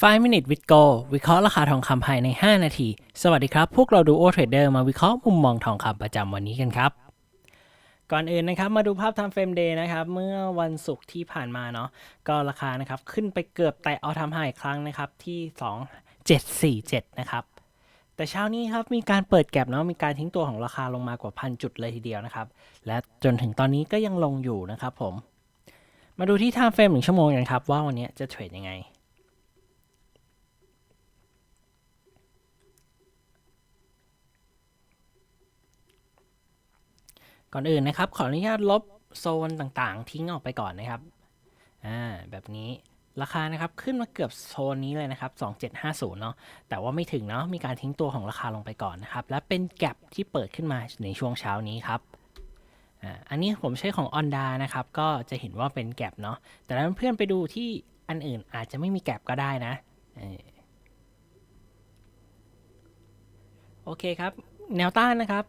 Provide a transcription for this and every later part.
5 minute with go วิเคราะห์ราคาทองคำภายใน 5 นาที สวัสดีครับ พวกเราดูโอเทรดเดอร์มาวิเคราะห์มุมมองทองคำประจำวันนี้กันครับ ก่อนอื่นนะครับ มาดูภาพ time frame day นะครับ เมื่อวันศุกร์ที่ผ่านมาเนาะก็ราคานะครับ ขึ้นไปเกือบแตะเอาทำไฮอีกครั้งนะครับ ที่ 2747 นะครับ แต่เช้านี้ครับ มีการเปิดแก็บเนาะมีการทิ้งตัวของราคาลงมากว่าพันจุดเลยทีเดียวนะครับ และจนถึงตอนนี้ก็ยังลงอยู่นะครับผม มาดูที่ time frame หนึ่งชั่วโมงกันครับว่าวันนี้จะเทรดยังไง ก่อนอื่นนะครับ ขออนุญาตลบโซนต่างๆ ทิ้งออกไปก่อนนะครับ อ่า แบบนี้ราคานะครับขึ้นมาเกือบโซนนี้เลยนะครับ 2750 เนาะ แต่ว่าไม่ถึงเนาะ มีการทิ้งตัวของราคาลงไปก่อนนะครับ และเป็นแกลบที่เปิดขึ้นมาในช่วงเช้านี้ครับ อ่า อันนี้ผมใช้ของออนดานะครับ ก็จะเห็นว่าเป็นแกลบเนาะ แต่ถ้าเพื่อนๆไปดูที่อันอื่นอาจจะไม่มีแกลบก็ได้นะ โอเคครับ แนวต้านนะครับ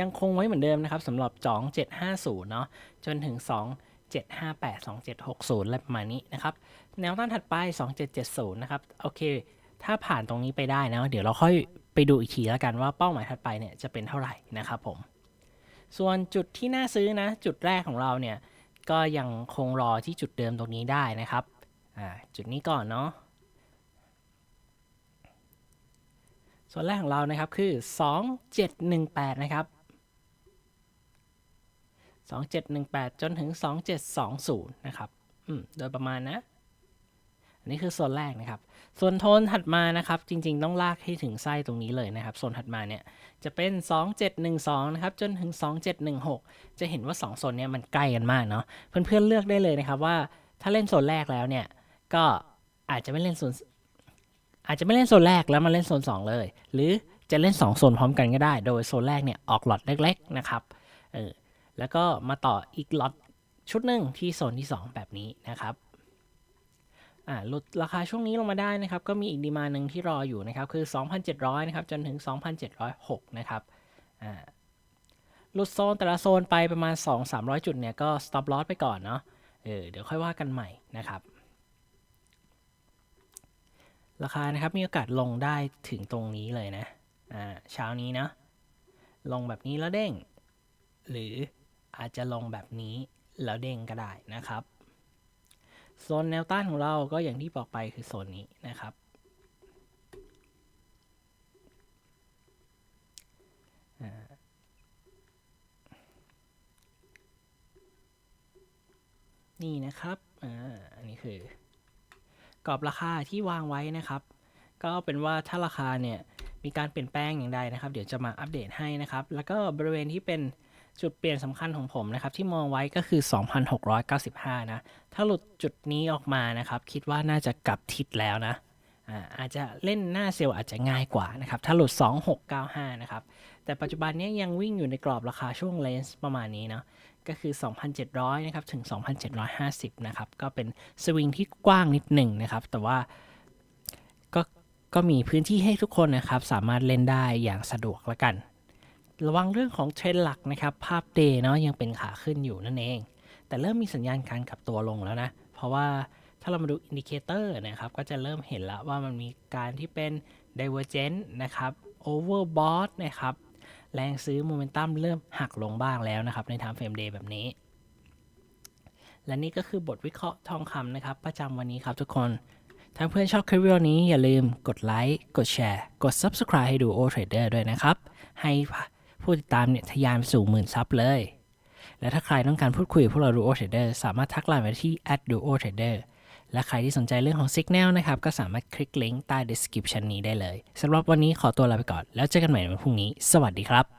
ยังคงไว้เหมือนเดิมนะครับสำหรับจอง750 เนาะจนถึง 2 758 2760อะไรประมาณนี้นะครับ แนวต้านถัดไป 2770 นะครับ โอเค ถ้าผ่านตรงนี้ไปได้นะเดี๋ยวเราค่อยไปดูอีกทีแล้วกันว่าเป้าหมายถัดไปเนี่ยจะเป็นเท่าไหร่นะครับผม ส่วนจุดที่น่าซื้อนะ จุดแรกของเราเนี่ย ก็ยังคงรอที่จุดเดิมตรงนี้ได้นะครับอ่าจุดนี้ก่อนเนาะส่วนแรกของเรานะครับคือ 2718 นะครับ 2718 จนถึง 2720 นะครับอืมโดยประมาณนะ อันนี้คือโซนแรกนะครับ ส่วนโทนถัดมานะครับ จริงๆ ต้องลากให้ถึงไส้ตรงนี้เลยนะครับ โซนถัดมาเนี่ย จะเป็น 2712 นะครับ จนถึง 2716 จะเห็นว่า 2 โซนเนี้ยมันใกล้กันมากเนาะ เพื่อนๆ เลือกได้เลยนะครับว่าถ้าเล่นโซนแรกแล้วเนี่ย ก็อาจจะไม่เล่นโซน อาจจะไม่เล่นโซนแรกแล้วมาเล่นโซน 2 เลย หรือจะเล่น 2 โซนพร้อมกันก็ได้ โดยโซนแรกเนี่ยออกหลอดเล็ก ๆ นะครับ เออ แล้วก็มาต่ออีกล็อตชุดหนึ่งที่โซนที่ 2 แบบนี้นะครับหลุดราคาช่วงนี้ลงมาได้นะครับ ก็มีอีกดีมาหนึ่งที่รออยู่นะครับ คือ 2,700 นะครับ จนถึง 2,706 นะครับหลุดโซนแต่ละโซนไปประมาณ 2-300 จุดเนี่ย ก็ stop loss ไปก่อนเนาะเออเดี๋ยวค่อยว่ากันใหม่นะครับ ราคานะครับมีโอกาสลงได้ถึงตรงนี้เลยนะอ่าเช้านี้นะ ลงแบบนี้แล้วเด้ง หรือ อาจจะลงแบบนี้แล้วเด้งก็ได้นะครับ โซนแนวต้านของเราก็อย่างที่บอกไปคือโซนนี้นะครับ นี่นะครับอันนี้คือกรอบราคาที่วางไว้นะครับ ก็เป็นว่าถ้าราคาเนี่ยมีการเปลี่ยนแปลงอย่างใดนะครับ เดี๋ยวจะมาอัปเดตให้นะครับ แล้วก็บริเวณที่เป็น จุดเปลี่ยนสำคัญของผมนะครับที่มองไว้ก็คือ 2,695 นะ ถ้าหลุดจุดนี้ออกมานะครับ คิดว่าน่าจะกลับทิศแล้วนะอาอาจจะเล่นหน้าเซลล์อาจจะง่ายกว่านะครับ ถ้าหลุด 2695 นะครับ แต่ปัจจุบันนี้ยังวิ่งอยู่ในกรอบราคาช่วงเลนส์ประมาณนี้เนาะก็คือ 2,700 นะครับ ถึง 2,750 นะครับ ก็เป็นสวิงที่กว้างนิดหนึ่งนะครับ แต่ว่าก็ก็มีพื้นที่ให้ทุกคนนะครับ สามารถเล่นได้อย่างสะดวกละกัน ระวังเรื่องของเทรนด์หลักนะครับ ภาพเดย์เนาะยังเป็นขาขึ้นอยู่นั่นเอง แต่เริ่มมีสัญญาณการกลับตัวลงแล้วนะ เพราะว่าถ้าเรามาดูอินดิเคเตอร์นะครับ ก็จะเริ่มเห็นแล้วว่ามันมีการที่เป็น divergent นะครับ overbought นะครับ แรงซื้อโมเมนตัมเริ่มหักลงบ้างแล้วนะครับ ใน time frame day แบบนี้ และนี่ก็คือบทวิเคราะห์ทองคำนะครับ ประจำวันนี้ครับทุกคน ถ้าเพื่อนชอบคลิปวิดีโอนี้อย่าลืมกดไลค์ กดแชร์ กด Subscribe ให้ดู O Trader ด้วยนะครับ ให้ ผู้ติดตามเนี่ยทะยานไปสู่หมื่นซับเลย และถ้าใครต้องการพูดคุยกับพวกเรา Duo Trader สามารถทักไลน์มาที่ @duo trader และใครที่สนใจเรื่องของ Signal นะครับ ก็สามารถคลิกลิงก์ใต้ description นี้ได้เลยสำหรับวันนี้ขอตัวลาไปก่อน แล้วเจอกันใหม่ในวันพรุ่งนี้ สวัสดีครับ